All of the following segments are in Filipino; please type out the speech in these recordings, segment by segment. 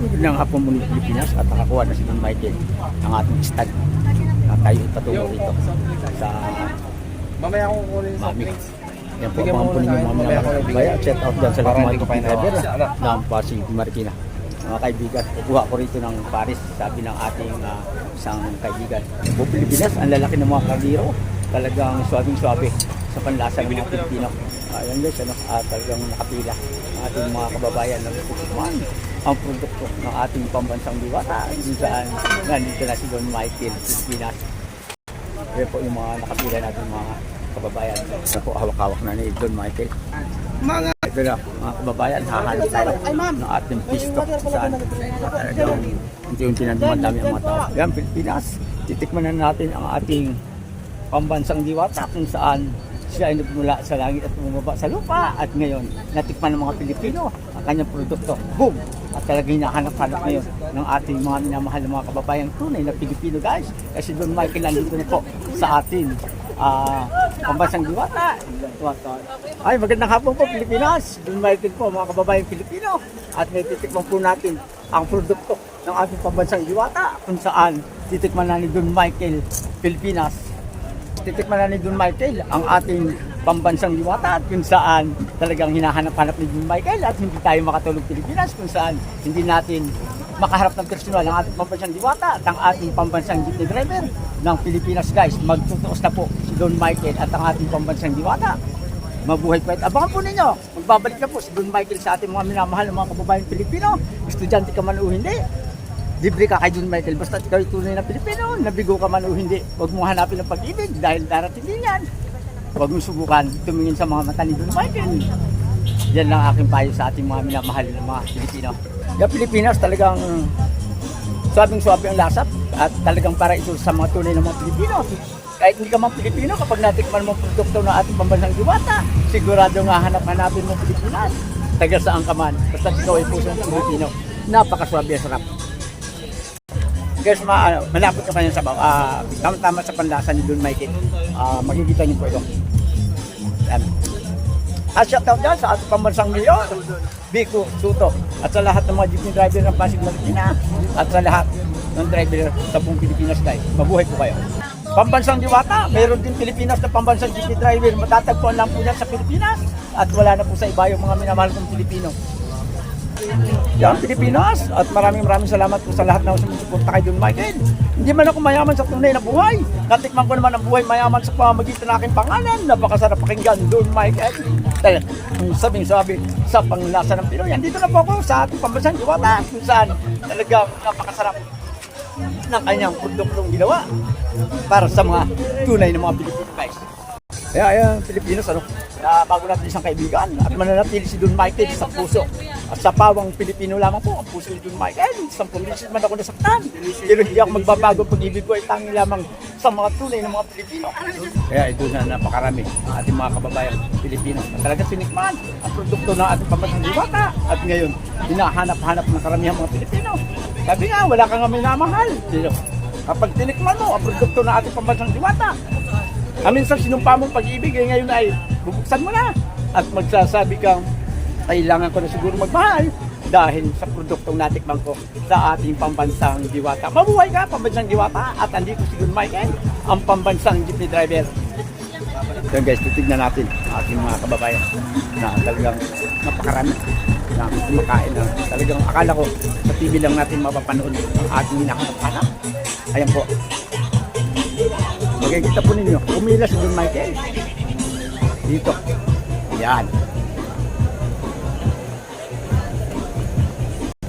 ng hapon muli Pilipinas at nakakuha na si Don Michael ng ating stand na tayo patungo rito sa Mamaya ako kukunin sa drinks. Yan po, mga po ninyo mga ibigay. Kaya check out dyan sa lahat ko mga driver hinawa. ng Pasig Marikina. Mga kaibigan, kukuha ko rito ng Paris, sabi ng ating ah, isang kaibigan. Po Pilipinas, ang lalaki ng mga kardiro, talagang swabing-swabe sa panlasa ng mga Pilipino. Ayan guys, ano, ah, talagang nakapila ang ating mga kababayan na kukuman ang produkto ng ating pambansang diwata kung saan nandito na si Don Michael Pilipinas. Yan po yung mga nakapila natin mga kababayan. Ito po hawak-hawak na ni Don Michael. Mga Ito na mga kababayan, hahanap tayo ng ating pisto saan talagang unti-unti na dumadami ang mga tao. Yan, Pilipinas, titikman na natin ang ating pambansang diwata kung saan siya ay nagmula sa langit at bumaba sa lupa at ngayon natikman ng mga Pilipino ang kanyang produkto. Boom! At talagang hinahanap-hanap ngayon ng ating mga minamahal na mga kababayang tunay na Pilipino guys. Kasi Don Michael nandito na po sa atin. Ah, pambansang diwata. Ay, magandang hapon po Pilipinas. Don Michael po mga kababayang Pilipino. At may titikman po natin ang produkto ng ating pambansang diwata kung saan titikman na ni Don Michael Pilipinas titikman na ni Don Michael ang ating pambansang diwata at kung saan talagang hinahanap-hanap ni Don Michael at hindi tayo makatulog Pilipinas kung saan hindi natin makaharap ng personal ang ating pambansang diwata at ang ating pambansang jeepney driver ng Pilipinas guys. Magtutuos na po si Don Michael at ang ating pambansang diwata. Mabuhay pa. Abangan po ninyo. Magbabalik na po si Don Michael sa ating mga minamahal ng mga kababayan Pilipino. Estudyante ka man o hindi, libre ka kay John Michael basta ikaw ay tunay na Pilipino, nabigo ka man o hindi. Huwag mo hanapin ang pag-ibig dahil darating din yan. Huwag mo subukan tumingin sa mga mata ni John Michael. Yan lang aking payo sa ating mga minamahal ng mga Pilipino. Yung Pilipinas talagang swabing-swabe ang lasap at talagang para ito sa mga tunay ng mga Pilipino. Kahit hindi ka man Pilipino, kapag natikman mo produkto ng ating pambansang diwata, sigurado nga hanap-hanapin mo Pilipinas. Taga saan ka man, basta ikaw ay pusong Pilipino. Napakaswabe at sarap. Guys, ma ano, malapot ka pa niyan sa baw. Ah, tama-tama sa panlasa ni Don Michael. Ah, makikita niyo po ito. Yan. At shout out dyan sa ating pambansang mayor, Biko Suto. At sa lahat ng mga jeepney driver ng Pasig Marikina. At sa lahat ng driver sa buong Pilipinas guys. Mabuhay po kayo. Pambansang diwata, mayroon din Pilipinas na pambansang jeepney driver. Matatagpuan lang po yan sa Pilipinas. At wala na po sa iba yung mga minamahal kong Pilipino. Yan, Pilipinas. At maraming maraming salamat po sa lahat na sumusuporta kay Don Michael. Hindi man ako mayaman sa tunay na buhay. Natikman ko naman ang buhay mayaman sa pamamagitan ng aking pangalan. Napakasarap pakinggan, Don Michael. Dahil, sabing sabi sa panglasa ng Pinoy. Andito na po ako sa ating pambansang Diwata kung saan talagang napakasarap ng kanyang produktong ginawa para sa mga tunay na mga Pilipino guys. Kaya ayan, Pilipinas, ano, na bago natin isang kaibigan at mananatili si Don Michael sa puso. Sa pawang Pilipino lamang po, ang puso Don Michael. Sa pumisit man ako nasaktan. Pero hindi ako magbabago pag-ibig ko ay tanging lamang sa mga tunay ng mga Pilipino. Kaya ito na napakarami ang ating mga kababayan Pilipino. Na talaga tinikman ang produkto ng ating pambansang diwata. At ngayon, hinahanap-hanap ng karamihan mga Pilipino. Sabi nga, wala kang minamahal. Pero kapag tinikman mo ang produkto ng ating pambansang diwata, ang minsan sinumpa mong pag-ibig eh, ngayon ay bubuksan mo na at magsasabi kang kailangan ko na siguro magmahal dahil sa produktong natikman ko sa ating pambansang diwata. Mabuhay ka, pambansang diwata at andito si Gun Michael, ang pambansang jeepney driver. Yan guys, titignan natin ating mga kababayan na talagang napakarami na kumakain na talagang akala ko sa TV lang natin mapapanood ang ating hinahanap-hanap. Ayan po, Makikita po ninyo, umila si Don Michael. Dito. Yan.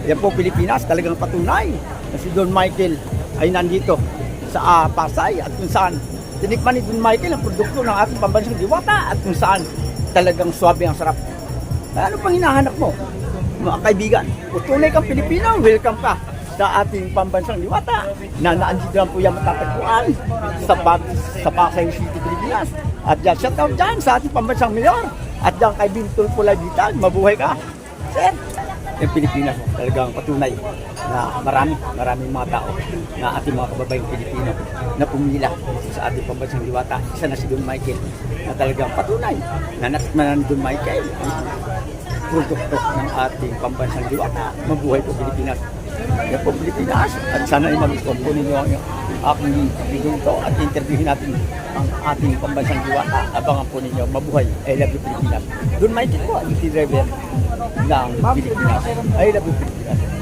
Yan po Pilipinas, talagang patunay na si Don Michael ay nandito sa uh, Pasay at kung saan tinikman ni Don Michael ang produkto ng ating pambansang diwata at kung saan talagang swabe ang sarap. Ano pang hinahanap mo? Mga kaibigan, kung tunay kang Pilipino, welcome ka sa ating pambansang diwata na naandito lang po yan matatagpuan sa, sa Pasay City, Pilipinas. At dyan, shout out dyan sa ating pambansang mayor. At dyan kay Bintol Pulabitag, mabuhay ka. Sir, yung Pilipinas talagang patunay na marami, maraming mga tao na ating mga kababayang Pilipino na pumila sa ating pambansang diwata. Isa na si Don Michael na talagang patunay na natikman na ni Don Michael produkto ng ating pambansang diwata. Mabuhay po Pilipinas. Yan po Pilipinas at sana ay magustuhan po ninyo ang aking video ito at interviewin natin ang ating pambansang diwata. Abangan po ninyo. Mabuhay. I love you Pilipinas. Doon makikita po ang driver ng Pilipinas. I love you Pilipinas.